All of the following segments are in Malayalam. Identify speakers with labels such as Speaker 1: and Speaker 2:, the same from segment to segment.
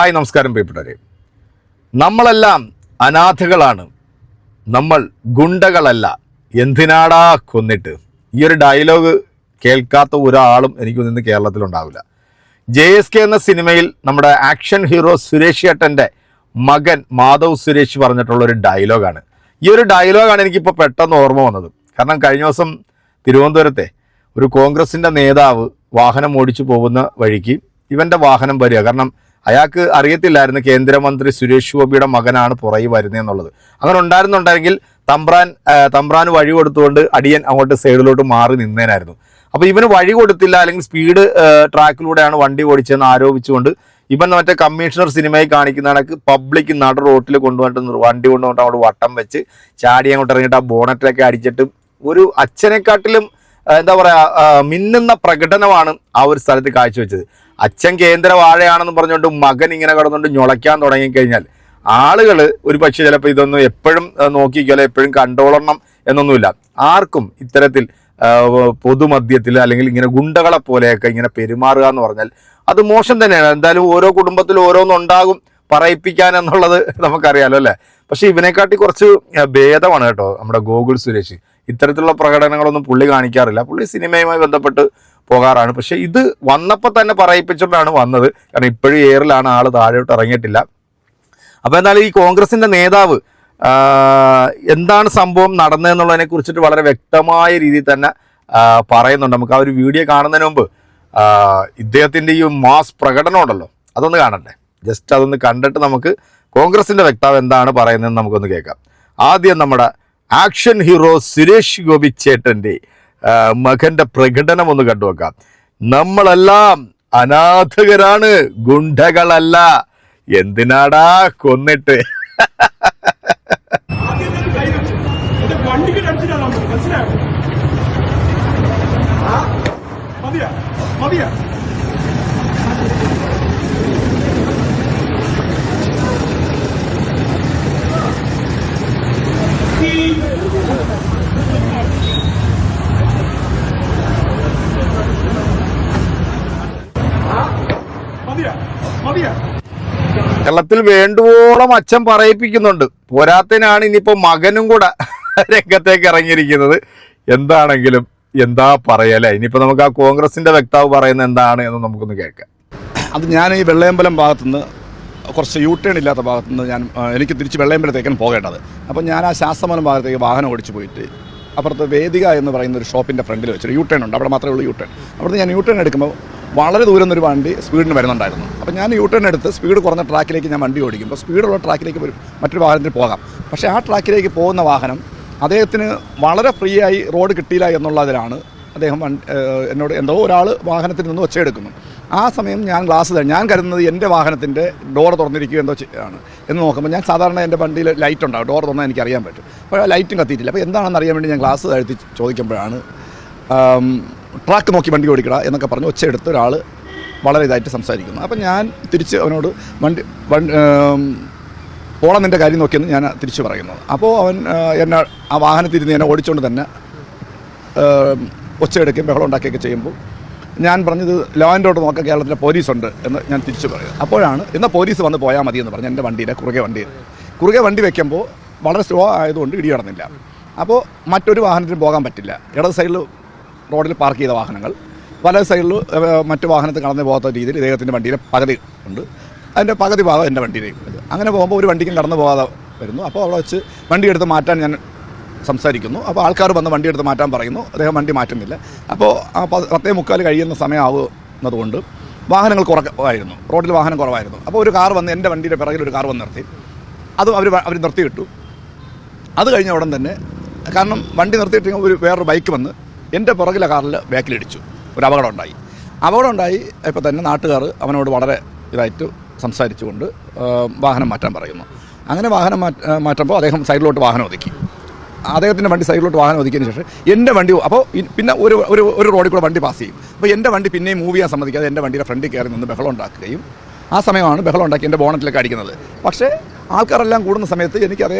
Speaker 1: ഹായ് നമസ്കാരം പ്രിയപ്പെട്ടവരെ. നമ്മളെല്ലാം അനാഥകളാണ്. നമ്മൾ ഗുണ്ടകളല്ല. എന്തിനാടാ കൊന്നിട്ട്? ഈ ഒരു ഡയലോഗ് കേൾക്കാത്ത ഒരാളും എനിക്ക് ഇന്ന് കേരളത്തിലുണ്ടാവില്ല. ജെ എസ് കെ എന്ന സിനിമയിൽ നമ്മുടെ ആക്ഷൻ ഹീറോ സുരേഷ് ഏട്ടന്റെ മകൻ മാധവ് സുരേഷ് പറഞ്ഞിട്ടുള്ള ഒരു ഡയലോഗാണ് ഈ ഒരു ഡയലോഗാണ് എനിക്കിപ്പോൾ പെട്ടെന്ന് ഓർമ്മ വന്നത്. കാരണം കഴിഞ്ഞ ദിവസം തിരുവനന്തപുരത്തെ ഒരു കോൺഗ്രസിന്റെ നേതാവ് വാഹനം ഓടിച്ചു പോകുന്ന വഴിക്ക് ഇവന്റെ വാഹനം വരിക. കാരണം അയാൾക്ക് അറിയത്തില്ലായിരുന്നു കേന്ദ്രമന്ത്രി സുരേഷ് ഗോപിയുടെ മകനാണ് പുറകെ വരുന്നതെന്നുള്ളത് അങ്ങനെ ഉണ്ടായിരുന്നുണ്ടെങ്കിൽ തമ്പ്രാൻ തമ്പ്രാൻ വഴി കൊടുത്തുകൊണ്ട് അടിയൻ അങ്ങോട്ട് സൈഡിലോട്ട് മാറി നിന്നേനായിരുന്നു. അപ്പോൾ ഇവന് വഴി കൊടുത്തില്ല അല്ലെങ്കിൽ സ്പീഡ് ട്രാക്കിലൂടെയാണ് വണ്ടി ഓടിച്ചതെന്ന് ആരോപിച്ചുകൊണ്ട് ഇവൻ മറ്റേ കമ്മീഷണർ സിനിമയിൽ കാണിക്കുന്ന കണക്ക് പബ്ലിക് നട റോട്ടിൽ കൊണ്ടുവന്നിട്ട് വണ്ടി കൊണ്ടുപോയിട്ട് അങ്ങോട്ട് വട്ടം വെച്ച് ചാടി അങ്ങോട്ട് ഇറങ്ങിയിട്ട് ആ ബോണറ്റിലൊക്കെ അടിച്ചിട്ട് ഒരു അച്ഛനെക്കാട്ടിലും എന്താ പറയുക മിന്നുന്ന പ്രകടനമാണ് ആ ഒരു സ്ഥലത്ത് കാഴ്ചവെച്ചത്. അച്ഛൻ കേന്ദ്ര വാഴയാണെന്ന് പറഞ്ഞുകൊണ്ട് മകൻ ഇങ്ങനെ കടന്നുകൊണ്ട് ഞൊളയ്ക്കാൻ തുടങ്ങിക്കഴിഞ്ഞാൽ ആളുകൾ ഒരു പക്ഷേ ചിലപ്പോൾ ഇതൊന്നും എപ്പോഴും നോക്കിക്കോ എപ്പോഴും കണ്ടോളണം എന്നൊന്നുമില്ല. ആർക്കും ഇത്തരത്തിൽ പൊതുമദ്യത്തിൽ അല്ലെങ്കിൽ ഇങ്ങനെ ഗുണ്ടകളെ പോലെയൊക്കെ ഇങ്ങനെ പെരുമാറുക എന്ന് പറഞ്ഞാൽ അത് മോശം തന്നെയാണ്. എന്തായാലും ഓരോ കുടുംബത്തിലും ഓരോന്നുണ്ടാകും പറയിപ്പിക്കാൻ എന്നുള്ളത് നമുക്കറിയാലോ അല്ലേ? പക്ഷേ ഇവനെക്കാട്ടി കുറച്ച് ഭേദമാണ് കേട്ടോ നമ്മുടെ ഗോകുൽ സുരേഷ്. ഇത്തരത്തിലുള്ള പ്രകടനങ്ങളൊന്നും പുള്ളി കാണിക്കാറില്ല. പുള്ളി സിനിമയുമായി ബന്ധപ്പെട്ട് പോകാറാണ്. പക്ഷേ ഇത് വന്നപ്പോൾ തന്നെ പറയിപ്പിച്ചുകൊണ്ടാണ് വന്നത്. കാരണം ഇപ്പോഴും എയറിലാണ് ആൾ താഴോട്ട് ഇറങ്ങിയിട്ടില്ല. അപ്പോൾ എന്നാൽ ഈ കോൺഗ്രസിന്റെ നേതാവ് എന്താണ് സംഭവം നടന്നതെന്നുള്ളതിനെ കുറിച്ചിട്ട് വളരെ വ്യക്തമായ രീതിയിൽ തന്നെ പറയുന്നുണ്ട്. നമുക്ക് ആ ഒരു വീഡിയോ കാണുന്നതിന് മുമ്പ് ഇദ്ദേഹത്തിന്റെ ഈ മാസ് പ്രകടനം ഉണ്ടല്ലോ അതൊന്ന് കാണട്ടെ ജസ്റ്റ് അതൊന്ന് കണ്ടിട്ട് നമുക്ക് കോൺഗ്രസിന്റെ വക്താവ് എന്താണ് പറയുന്നതെന്ന് നമുക്കൊന്ന് കേൾക്കാം. ആദ്യം നമ്മുടെ ആക്ഷൻ ഹീറോ സുരേഷ് ഗോപി ചേട്ടന്റെ ആ, മകന്റെ പ്രകടനം ഒന്ന് കണ്ടു വെക്കാം നമ്മളെല്ലാം അനാഥകരാണ് ഗുണ്ടകളല്ല. എന്തിനാടാ കൊന്നിട്ട്?
Speaker 2: മനസ്സിലായോ? മതിയാ മതിയാ ആ? മതിയാ മതിയാ
Speaker 1: കേരളത്തിൽ വേണ്ടുവോളം അച്ഛൻ പറയിപ്പിക്കുന്നുണ്ട്. പോരാത്തനാണ് ഇനിയിപ്പോ മകനും കൂടെ രംഗത്തേക്ക് ഇറങ്ങിയിരിക്കുന്നത്. എന്താണെങ്കിലും എന്താ പറയല്ലേ ഇനിയിപ്പോ നമുക്ക് ആ കോൺഗ്രസിന്റെ വക്താവ് പറയുന്നത് എന്താണ് എന്ന് നമുക്കൊന്ന് കേൾക്കാം.
Speaker 3: അത് ഞാൻ ഈ വെള്ളയമ്പലം ഭാഗത്തുനിന്ന് കുറച്ച് യൂ ടേൺ ഇല്ലാത്ത ഭാഗത്തുനിന്ന് ഞാൻ എനിക്ക് തിരിച്ച് വെള്ളയമ്പലത്തേക്കാണ് പോകേണ്ടത്. അപ്പോൾ ഞാൻ ആ ശാസ്തമലം ഭാഗത്തേക്ക് വാഹനം ഓടിച്ചു പോയിട്ട് അപ്പുറത്ത് വേദിക എന്ന് പറയുന്ന ഒരു ഷോപ്പിന്റെ ഫ്രണ്ടിൽ വെച്ചൊരു യൂ ടേൺ ഉണ്ട്. അവിടെ മാത്രമേ ഉള്ളൂ യൂ ടേൺ അവിടുന്ന് ഞാൻ യൂ ടേൺ എടുക്കുമ്പോൾ വളരെ ദൂരം ഒരു വണ്ടി സ്പീഡിന് വരുന്നുണ്ടായിരുന്നു. അപ്പോൾ ഞാൻ യൂ ടേൺ എടുത്ത് സ്പീഡ് കുറഞ്ഞ ട്രാക്കിലേക്ക് ഞാൻ വണ്ടി ഓടിക്കും. അപ്പോൾ സ്പീഡുള്ള ട്രാക്കിലേക്ക് വരും. മറ്റൊരു വാഹനത്തിൽ പോകാം. പക്ഷേ ആ ട്രാക്കിലേക്ക് പോകുന്ന വാഹനം അദ്ദേഹത്തിന് വളരെ ഫ്രീ ആയി റോഡ് കിട്ടിയില്ല എന്നുള്ളതിലാണ് അദ്ദേഹം എന്നോട് എന്തോ ഒരാൾ വാഹനത്തിൽ നിന്ന് ഒച്ചയെടുക്കുന്നു. ആ സമയം ഞാൻ ഗ്ലാസ് ഞാൻ കരുതുന്നത് എന്റെ വാഹനത്തിന്റെ ഡോർ തുറന്നിരിക്കുക എന്തോ ആണ് എന്ന് നോക്കുമ്പോൾ ഞാൻ സാധാരണ എന്റെ വണ്ടിയിൽ ലൈറ്റ് ഉണ്ടാവും. ഡോർ തുറന്നാൽ എനിക്ക് അറിയാൻ പറ്റും. അപ്പോൾ ലൈറ്റും കത്തിയിട്ടില്ല. അപ്പോൾ എന്താണെന്ന് അറിയാൻ വേണ്ടി ഞാൻ ഗ്ലാസ് താഴ്ത്തി ചോദിക്കുമ്പോഴാണ് ട്രാക്ക് നോക്കി വണ്ടി ഓടിക്കട എന്നൊക്കെ പറഞ്ഞ് ഒച്ചയെടുത്ത് ഒരാൾ വളരെ ഇതായിട്ട് സംസാരിക്കുന്നു. അപ്പം ഞാൻ തിരിച്ച് അവനോട് വണ്ടി പോളം നിന്റെ കാര്യം നോക്കിയെന്ന് ഞാൻ തിരിച്ചു പറയുന്നു. അപ്പോൾ അവൻ എന്നെ ആ വാഹനത്തിരുന്ന് എന്നെ ഓടിച്ചുകൊണ്ട് തന്നെ ഒച്ചയെടുക്കുകയും ബഹളം ഉണ്ടാക്കുകയൊക്കെ ചെയ്യുമ്പോൾ ഞാൻ പറഞ്ഞത് ലോ ആൻഡ് ഓർഡർ നോക്കാൻ കേരളത്തിലെ പോലീസുണ്ട് എന്ന് ഞാൻ തിരിച്ചു പറയുന്നത് അപ്പോഴാണ് എന്നാൽ പോലീസ് വന്ന് പോയാൽ മതി എന്ന് പറഞ്ഞു എന്റെ വണ്ടിയിലെ കുറുകെ വണ്ടിയിൽ കുറുകെ വണ്ടി വെക്കുമ്പോൾ വളരെ സ്ലോ ആയതുകൊണ്ട് ഇടി കടന്നില്ല. അപ്പോൾ മറ്റൊരു വാഹനത്തിന് പോകാൻ പറ്റില്ല. ഇടത് സൈഡിൽ റോഡിൽ പാർക്ക് ചെയ്ത വാഹനങ്ങൾ. പല സൈഡിൽ മറ്റു വാഹനത്തിൽ കടന്നു പോകാത്ത രീതിയിൽ ഇദ്ദേഹത്തിന്റെ വണ്ടിയിൽ പകുതി ഉണ്ട്. അതിന്റെ പകുതി ഭാഗം എന്റെ വണ്ടിയിലേക്ക് അങ്ങനെ പോകുമ്പോൾ ഒരു വണ്ടിക്കും കടന്നു പോകാതെ വരുന്നു. അപ്പോൾ അവിടെ വെച്ച് വണ്ടി എടുത്ത് മാറ്റാൻ ഞാൻ സംസാരിക്കുന്നു. അപ്പോൾ ആൾക്കാർ വന്ന് വണ്ടി എടുത്ത് മാറ്റാൻ പറയുന്നു. അദ്ദേഹം വണ്ടി മാറ്റുന്നില്ല. അപ്പോൾ പത്തേ മുക്കാൽ കഴിയുന്ന സമയമാവുന്നതുകൊണ്ട് വാഹനങ്ങൾ കുറവായിരുന്നു. റോഡിൽ വാഹനം കുറവായിരുന്നു. അപ്പോൾ ഒരു കാർ വന്ന് എന്റെ വണ്ടിയുടെ പിറകിൽ ഒരു കാർ വന്ന് നിർത്തി. അത് അവർ അവർ നിർത്തിയിട്ടു. അത് കഴിഞ്ഞ ഉടൻ തന്നെ കാരണം വണ്ടി നിർത്തിയിട്ട് ഒരു വേറൊരു ബൈക്ക് വന്ന് എന്റെ പുറകിലെ കാറിൽ ബാക്കിലിടിച്ചു. ഒരു അപകടം ഉണ്ടായി. അപകടം ഉണ്ടായി ഇപ്പോൾ തന്നെ നാട്ടുകാർ അവനോട് വളരെ ഇതായിട്ട് സംസാരിച്ചുകൊണ്ട് വാഹനം മാറ്റാൻ പറയുന്നു. അങ്ങനെ വാഹനം മാറ്റ മാറ്റുമ്പോൾ അദ്ദേഹം സൈഡിലോട്ട് വാഹനം ഒതുക്കി. അദ്ദേഹത്തിന്റെ വണ്ടി സൈഡിലോട്ട് വാഹനം ഒതുക്കിയതിന് ശേഷം എന്റെ വണ്ടി അപ്പോൾ പിന്നെ ഒരു ഒരു ഒരു റോഡിൽ കൂടെ വണ്ടി പാസ് ചെയ്യും. അപ്പോൾ എന്റെ വണ്ടി പിന്നെയും മൂവ് ചെയ്യാൻ സമ്മതിക്കാതെ എന്റെ വണ്ടിയുടെ ഫ്രണ്ടിൽ കയറി നിന്ന് ബഹളം ഉണ്ടാക്കുകയും ആ സമയമാണ് ബഹളം ഉണ്ടാക്കി എന്റെ ബോണറ്റിലേക്ക് അടിക്കുന്നത്. പക്ഷേ ആൾക്കാരെല്ലാം കൂടുന്ന സമയത്ത് എനിക്ക് അതേ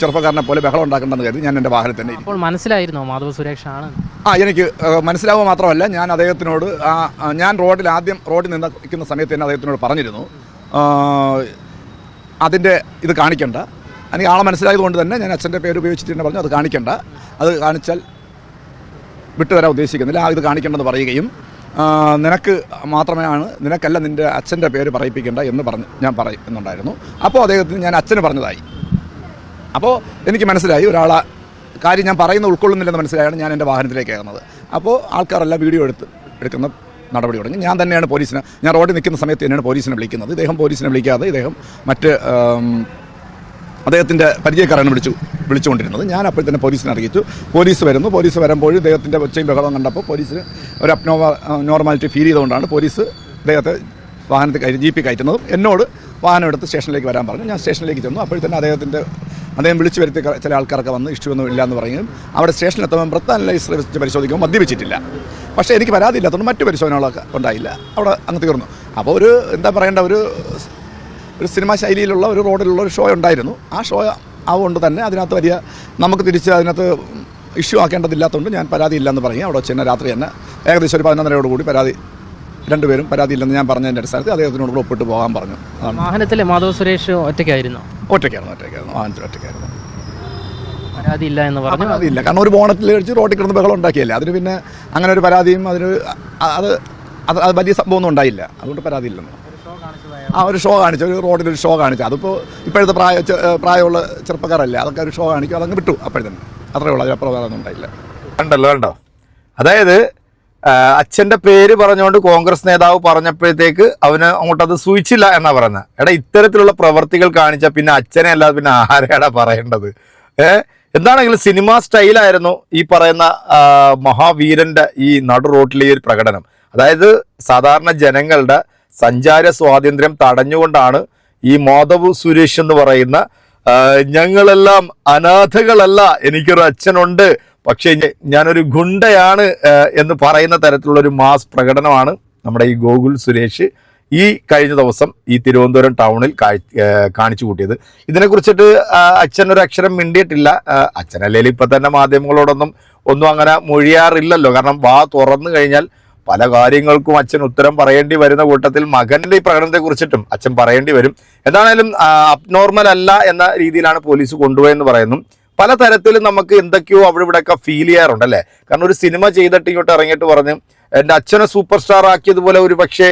Speaker 3: ചെറുപ്പക്കാരനെ പോലെ ബഹളം ഉണ്ടാക്കണ്ടെന്ന് കരുതി ഞാൻ എന്റെ വാഹനത്തിൽ തന്നെ
Speaker 4: അപ്പോൾ മനസ്സിലായിരുന്നോ മാധവ സുരേഷ് ആണ്?
Speaker 3: ആ എനിക്ക് മനസ്സിലാവുക മാത്രമല്ല ഞാൻ അദ്ദേഹത്തിനോട് ഞാൻ റോഡിൽ ആദ്യം റോഡിൽ നിന്ന് നിൽക്കുന്ന സമയത്ത് തന്നെ അദ്ദേഹത്തിനോട് പറഞ്ഞിരുന്നു. അതിന്റെ ഇത് കാണിക്കണ്ട. എനിക്ക് ആളെ മനസ്സിലായതുകൊണ്ട് തന്നെ ഞാൻ അച്ഛന്റെ പേര് ഉപയോഗിച്ചിട്ട് തന്നെ പറഞ്ഞു അത് കാണിക്കണ്ട. അത് കാണിച്ചാൽ വിട്ടുതരാൻ ഉദ്ദേശിക്കുന്നില്ല. ആ ഇത് കാണിക്കേണ്ടെന്ന് പറയുകയും നിനക്ക് മാത്രമേ ആണ് നിനക്കല്ല നിന്റെ അച്ഛന്റെ പേര് പറയിപ്പിക്കേണ്ട എന്ന് പറഞ്ഞ് ഞാൻ പറയുന്നുണ്ടായിരുന്നു അപ്പോൾ അദ്ദേഹത്തിന് ഞാൻ അച്ഛന് പറഞ്ഞതായി. അപ്പോൾ എനിക്ക് മനസ്സിലായി ഒരാളെ കാര്യം ഞാൻ പറയുന്ന ഉൾക്കൊള്ളുന്നില്ലെന്ന് മനസ്സിലായാണ് ഞാൻ എന്റെ വാഹനത്തിലേക്ക് കയറുന്നത്. അപ്പോൾ ആൾക്കാരെല്ലാം വീഡിയോ എടുത്ത് എടുക്കുന്ന നടപടി തുടങ്ങി. ഞാൻ തന്നെയാണ് പോലീസിനെ ഞാൻ റോഡിൽ നിൽക്കുന്ന സമയത്ത് തന്നെയാണ് പോലീസിനെ വിളിക്കുന്നത്. ഇദ്ദേഹം പോലീസിനെ വിളിക്കാതെ ഇദ്ദേഹം മറ്റ് അദ്ദേഹത്തിന്റെ പരിചയക്കാരാണ് വിളിച്ചു വിളിച്ചുകൊണ്ടിരുന്നത്. ഞാൻ അപ്പോൾ തന്നെ പോലീസിനെ അറിയിച്ചു. പോലീസ് വരുന്നു. പോലീസ് വരുമ്പോൾ ഇദ്ദേഹത്തിന്റെ ഒച്ചയും ബഹളവും കണ്ടപ്പോൾ പോലീസിന് ഒരു അപ്നോവ നോർമാലിറ്റി ഫീൽ ചെയ്തുകൊണ്ടാണ് പോലീസ് അദ്ദേഹത്തെ വാഹനത്തിൽ കയറ്റി ജീപ്പിൽ കയറ്റുന്നതും എന്നോട് വാഹനം എടുത്ത് സ്റ്റേഷനിലേക്ക് വരാൻ പറഞ്ഞു. ഞാൻ സ്റ്റേഷനിലേക്ക് ചെന്നു. അപ്പോൾ തന്നെ അദ്ദേഹത്തിന്റെ അദ്ദേഹം വിളിച്ചു വരുത്തിയ ചില ആൾക്കാരൊക്കെ വന്ന് ഇഷ്യൂ ഒന്നും ഇല്ല എന്ന് പറയുകയും അവിടെ സ്റ്റേഷനിൽ എത്തുമ്പോൾ ബ്രത്ത് അനലൈസ് വെച്ച് പരിശോധിക്കുമ്പോൾ മദ്യപിച്ചിട്ടില്ല. പക്ഷേ എനിക്ക് പരാതിയില്ലാത്തതുകൊണ്ട് മറ്റു പരിശോധനകളൊക്കെ ഉണ്ടായില്ല. അവിടെ അങ്ങ് തീർന്നു. അപ്പോൾ ഒരു എന്താ പറയേണ്ട ഒരു ഒരു സിനിമാ ശൈലിയിലുള്ള ഒരു റോഡിലുള്ള ഒരു ഷോ ഉണ്ടായിരുന്നു. ആ ഷോ ആവുകൊണ്ട് തന്നെ അതിനകത്ത് വലിയ നമുക്ക് തിരിച്ച് അതിനകത്ത് ഇഷ്യൂ ആക്കേണ്ടതില്ലാത്തതുകൊണ്ട് ഞാൻ പരാതി ഇല്ലെന്ന് പറഞ്ഞു. അവിടെ വെച്ച് തന്നെ രാത്രി തന്നെ ഏകദേശം ഒരു പതിനൊന്നരയോട് കൂടി പരാതി രണ്ടുപേരും പരാതി ഇല്ലെന്ന് ഞാൻ പറഞ്ഞതിന്റെ അടിസ്ഥാനത്തിൽ അദ്ദേഹത്തിനോട് കൂടെ ഒപ്പിട്ട് പോകാൻ പറഞ്ഞു. വാഹനത്തിലെ
Speaker 4: വാഹനത്തിൽ മാധവ് സുരേഷ് ഒറ്റയ്ക്കായിരുന്നു?
Speaker 3: ഒറ്റയ്ക്കായിരുന്നു ഒറ്റയ്ക്കായിരുന്നു. വാഹനത്തിൽ ഒറ്റയ്ക്കായിരുന്നു.
Speaker 4: പരാതി ഇല്ല എന്ന് പറഞ്ഞു.
Speaker 3: പരാതിയില്ല. കാരണം ഒരു ബോണറ്റിൽ കഴിച്ച് റോട്ടിൽ കിടന്ന് ബഹളം ഉണ്ടാക്കിയല്ലേ? അതിന് പിന്നെ അങ്ങനെ ഒരു പരാതിയും അതിന് അത് അത് അത് വലിയ സംഭവമൊന്നും ഉണ്ടായില്ല. അതുകൊണ്ട് പരാതിയില്ലെന്ന് ആ ഒരു ഷോ കാണിച്ചു ഒരു റോഡിൽ ഒരു ഷോ കാണിച്ചു. അതിപ്പോൾ ഇപ്പോഴത്തെ പ്രായ പ്രായമുള്ള ചെറുപ്പക്കാരല്ലേ അതൊക്കെ ഒരു ഷോ കാണിക്കും അതങ്ങ് വിട്ടു അപ്പോഴത്തന്നെ അത്രേ ഉള്ളൂ അതിനപ്പുറം വേറെ ഒന്നും ഉണ്ടായില്ല.
Speaker 1: കണ്ടല്ലോ കണ്ടോ? അതായത് അച്ഛന്റെ പേര് പറഞ്ഞുകൊണ്ട് കോൺഗ്രസ് നേതാവ് പറഞ്ഞപ്പോഴത്തേക്ക് അവന് അങ്ങോട്ട് അത് സൂചിച്ചില്ല എന്നാ പറയുന്നത്. എടാ ഇത്തരത്തിലുള്ള പ്രവർത്തികൾ കാണിച്ച പിന്നെ അച്ഛനെ അല്ലാതെ പിന്നെ ആരെയാടാ പറയേണ്ടത്? ഏ എന്താണെങ്കിലും സിനിമാ സ്റ്റൈലായിരുന്നു ഈ പറയുന്ന മഹാവീരന്റെ ഈ നടു റോട്ടിലെ ഈ ഒരു പ്രകടനം. അതായത് സാധാരണ ജനങ്ങളുടെ സഞ്ചാര സ്വാതന്ത്ര്യം തടഞ്ഞുകൊണ്ടാണ് ഈ മാധവ് സുരേഷ് എന്ന് പറയുന്ന ഞങ്ങളെല്ലാം അനാഥകളല്ല എനിക്കൊരു അച്ഛനുണ്ട് പക്ഷേ ഞാനൊരു ഗുണ്ടയാണ് എന്ന് പറയുന്ന തരത്തിലുള്ള ഒരു മാസ് പ്രകടനമാണ് നമ്മുടെ ഈ ഗോകുൽ സുരേഷ് ഈ കഴിഞ്ഞ ദിവസം ഈ തിരുവനന്തപുരം ടൗണിൽ കാണിച്ചു കൂട്ടിയത്. ഇതിനെക്കുറിച്ചിട്ട് അച്ഛൻ ഒരു അക്ഷരം മിണ്ടിയിട്ടില്ല. അച്ഛനല്ലേ ഇപ്പൊ തന്നെ മാധ്യമങ്ങളോടൊന്നും ഒന്നും അങ്ങനെ മൊഴിയാറില്ലല്ലോ. കാരണം വാ തുറന്നു കഴിഞ്ഞാൽ പല കാര്യങ്ങൾക്കും അച്ഛൻ ഉത്തരം പറയേണ്ടി വരുന്ന കൂട്ടത്തിൽ മകന്റെ ഈ പ്രകടനത്തെ കുറിച്ചിട്ടും അച്ഛൻ പറയേണ്ടി വരും. എന്താണേലും അബ്നോർമൽ അല്ല എന്ന രീതിയിലാണ് പോലീസ് കൊണ്ടുപോയെന്ന് പറയുന്നു. പല തരത്തിലും നമുക്ക് എന്തൊക്കെയോ അവിടെ ഇവിടെയൊക്കെ ഫീൽ ചെയ്യാറുണ്ട് അല്ലേ? കാരണം ഒരു സിനിമ ചെയ്തിട്ട് ഇങ്ങോട്ട് ഇറങ്ങിയിട്ട് പറഞ്ഞു എന്റെ അച്ഛനെ സൂപ്പർ സ്റ്റാർ ആക്കിയതുപോലെ ഒരു പക്ഷേ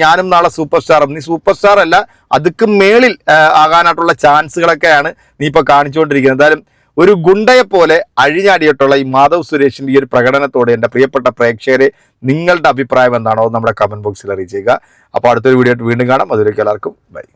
Speaker 1: ഞാനും നാളെ സൂപ്പർ സ്റ്റാർ നീ സൂപ്പർ സ്റ്റാർ അല്ല അതുക്ക് മേളിൽ ആകാനായിട്ടുള്ള ചാൻസുകളൊക്കെയാണ് നീ ഇപ്പോൾ കാണിച്ചുകൊണ്ടിരിക്കുന്നത്. എന്തായാലും ഒരു ഗുണ്ടയെ പോലെ അഴിഞ്ഞാടിയിട്ടുള്ള ഈ മാധവ് സുരേഷിന്റെ ഈ ഒരു പ്രകടനത്തോടെ എന്റെ പ്രിയപ്പെട്ട പ്രേക്ഷകരെ നിങ്ങളുടെ അഭിപ്രായം എന്താണോ നമ്മുടെ കമന്റ് ബോക്സിൽ അറിയിച്ചേക്കുക. അപ്പോൾ അടുത്തൊരു വീഡിയോ വീണ്ടും കാണാം. അതിലേക്ക് എല്ലാവർക്കും ബൈ.